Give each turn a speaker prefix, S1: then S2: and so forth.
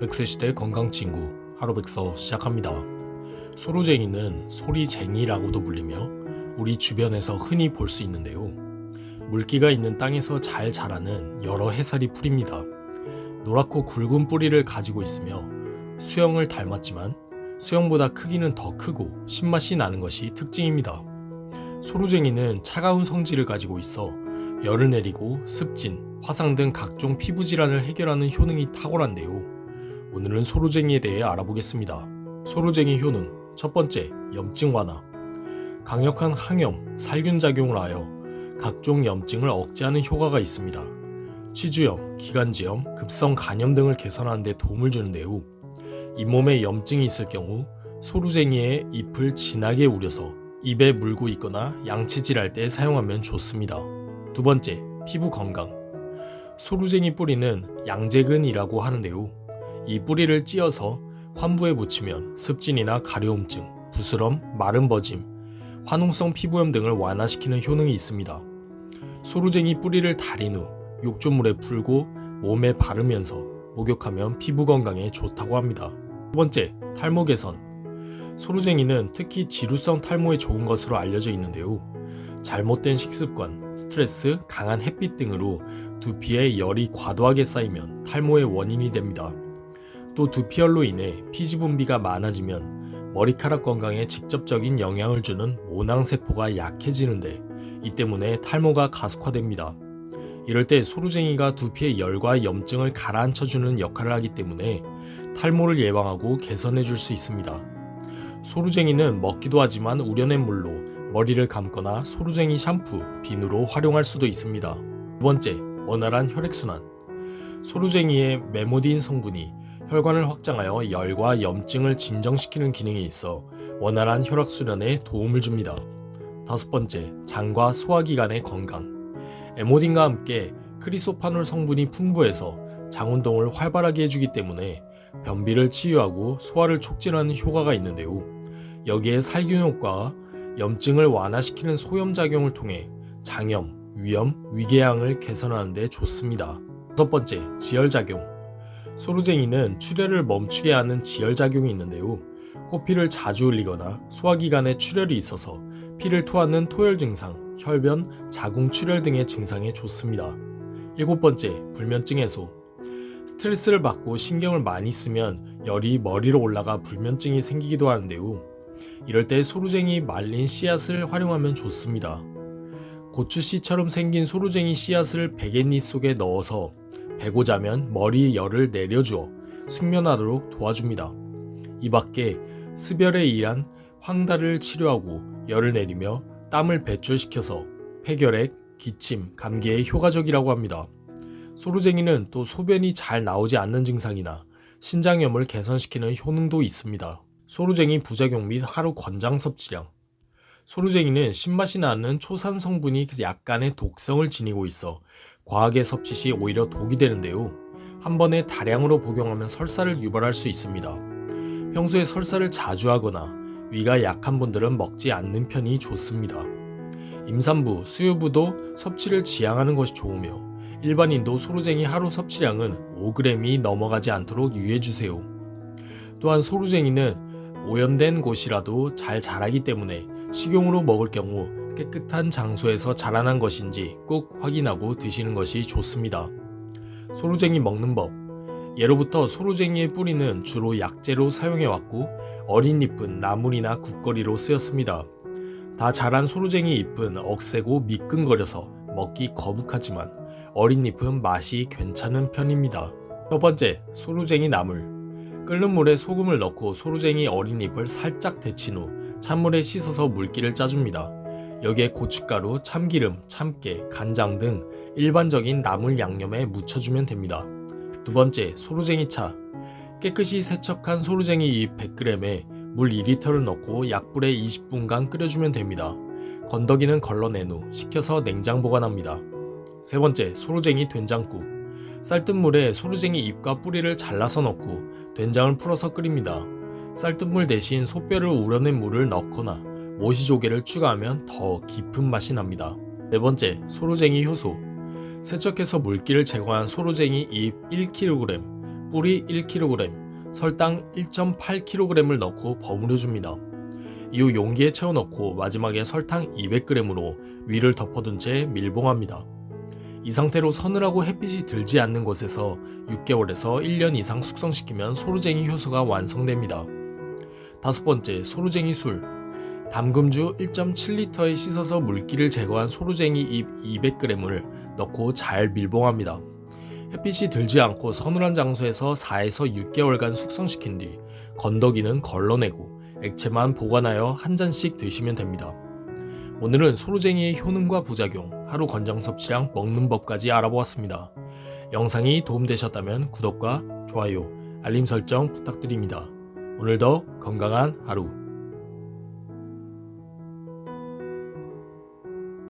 S1: 백세시대 건강친구 하루백서 시작합니다. 소로쟁이는 소리쟁이라고도 불리며 우리 주변에서 흔히 볼 수 있는데요. 물기가 있는 땅에서 잘 자라는 여러 해살이 풀입니다. 노랗고 굵은 뿌리를 가지고 있으며 수영을 닮았지만 수영보다 크기는 더 크고 신맛이 나는 것이 특징입니다. 소로쟁이는 차가운 성질을 가지고 있어 열을 내리고 습진, 화상 등 각종 피부 질환을 해결하는 효능이 탁월한데요. 오늘은 소로쟁이에 대해 알아보겠습니다. 소로쟁이 효능 첫 번째, 염증 완화. 강력한 항염, 살균 작용을 하여 각종 염증을 억제하는 효과가 있습니다. 치주염, 기관지염, 급성 간염 등을 개선하는 데 도움을 주는데요. 잇몸에 염증이 있을 경우 소루쟁이의 잎을 진하게 우려서 입에 물고 있거나 양치질할 때 사용하면 좋습니다. 두 번째, 피부 건강. 소루쟁이 뿌리는 양재근이라고 하는데요. 이 뿌리를 찧어서 환부에 묻히면 습진이나 가려움증, 부스럼, 마른 버짐, 화농성 피부염 등을 완화시키는 효능이 있습니다. 소루쟁이 뿌리를 달인 후 욕조물에 풀고 몸에 바르면서 목욕하면 피부 건강에 좋다고 합니다. 두 번째, 탈모 개선. 소루쟁이는 특히 지루성 탈모에 좋은 것으로 알려져 있는데요. 잘못된 식습관, 스트레스, 강한 햇빛 등으로 두피에 열이 과도하게 쌓이면 탈모의 원인이 됩니다. 또 두피열로 인해 피지 분비가 많아지면 머리카락 건강에 직접적인 영향을 주는 모낭세포가 약해지는데 이 때문에 탈모가 가속화됩니다. 이럴 때 소루쟁이가 두피의 열과 염증을 가라앉혀주는 역할을 하기 때문에 탈모를 예방하고 개선해 줄 수 있습니다. 소루쟁이는 먹기도 하지만 우려낸 물로 머리를 감거나 소루쟁이 샴푸, 비누로 활용할 수도 있습니다. 두 번째, 원활한 혈액순환. 소루쟁이의 메모딘 성분이 혈관을 확장하여 열과 염증을 진정시키는 기능이 있어 원활한 혈액 순환에 도움을 줍니다. 다섯 번째, 장과 소화기관의 건강. 에모딘과 함께 크리소파놀 성분이 풍부해서 장 운동을 활발하게 해주기 때문에 변비를 치유하고 소화를 촉진하는 효과가 있는데요. 여기에 살균 효과와 염증을 완화시키는 소염 작용을 통해 장염, 위염, 위궤양을 개선하는 데 좋습니다. 다섯 번째, 지혈 작용. 소루쟁이는 출혈을 멈추게 하는 지혈 작용이 있는데요. 코피를 자주 흘리거나 소화기관에 출혈이 있어서 피를 토하는 토열 증상, 혈변, 자궁 출혈 등의 증상에 좋습니다. 일곱 번째, 불면증 해소. 스트레스를 받고 신경을 많이 쓰면 열이 머리로 올라가 불면증이 생기기도 하는데요. 이럴 때 소루쟁이 말린 씨앗을 활용하면 좋습니다. 고추씨처럼 생긴 소루쟁이 씨앗을 베갯잎 속에 넣어서 베고 자면 머리 열을 내려주어 숙면하도록 도와줍니다. 이 밖에 습열에 의한 황달을 치료하고 열을 내리며 땀을 배출시켜서 폐결핵, 기침, 감기에 효과적이라고 합니다. 소루쟁이는 또 소변이 잘 나오지 않는 증상이나 신장염을 개선시키는 효능도 있습니다. 소루쟁이 부작용 및 하루 권장 섭취량 소루쟁이는 신맛이 나는 초산 성분이 약간의 독성을 지니고 있어 과하게 섭취 시 오히려 독이 되는데요. 한 번에 다량으로 복용하면 설사를 유발할 수 있습니다. 평소에 설사를 자주 하거나 위가 약한 분들은 먹지 않는 편이 좋습니다. 임산부, 수유부도 섭취를 지양하는 것이 좋으며 일반인도 소루쟁이 하루 섭취량은 5g이 넘어가지 않도록 유의해주세요. 또한 소루쟁이는 오염된 곳이라도 잘 자라기 때문에 식용으로 먹을 경우 깨끗한 장소에서 자라난 것인지 꼭 확인하고 드시는 것이 좋습니다. 소루쟁이 먹는 법 예로부터 소루쟁이의 뿌리는 주로 약재로 사용해왔고 어린 잎은 나물이나 국거리로 쓰였습니다. 다 자란 소루쟁이 잎은 억세고 미끈거려서 먹기 거북하지만 어린 잎은 맛이 괜찮은 편입니다. 첫 번째, 소루쟁이 나물. 끓는 물에 소금을 넣고 소루쟁이 어린 잎을 살짝 데친 후 찬물에 씻어서 물기를 짜줍니다. 여기에 고춧가루, 참기름, 참깨, 간장 등 일반적인 나물 양념에 묻혀주면 됩니다. 두 번째, 소루쟁이 차. 깨끗이 세척한 소루쟁이 잎 100g에 물 2리터를 넣고 약불에 20분간 끓여주면 됩니다. 건더기는 걸러낸 후 식혀서 냉장 보관합니다. 세 번째, 소루쟁이 된장국. 쌀뜨물에 소루쟁이 잎과 뿌리를 잘라서 넣고 된장을 풀어서 끓입니다. 쌀뜨물 대신 소뼈를 우려낸 물을 넣거나 모시조개를 추가하면 더 깊은 맛이 납니다. 네 번째, 소루쟁이 효소. 세척해서 물기를 제거한 소루쟁이 잎 1kg, 뿌리 1kg, 설탕 1.8kg을 넣고 버무려 줍니다. 이후 용기에 채워 넣고 마지막에 설탕 200g으로 위를 덮어둔 채 밀봉합니다. 이 상태로 서늘하고 햇빛이 들지 않는 곳에서 6개월에서 1년 이상 숙성시키면 소루쟁이 효소가 완성됩니다. 다섯 번째, 소루쟁이 술. 담금주 1.7리터에 씻어서 물기를 제거한 소루쟁이 잎 200g을 넣고 잘 밀봉합니다. 햇빛이 들지 않고 서늘한 장소에서 4에서 6개월간 숙성시킨 뒤 건더기는 걸러내고 액체만 보관하여 한 잔씩 드시면 됩니다. 오늘은 소루쟁이의 효능과 부작용, 하루 권장 섭취량 먹는 법까지 알아보았습니다. 영상이 도움되셨다면 구독과 좋아요, 알림 설정 부탁드립니다. 오늘도 건강한 하루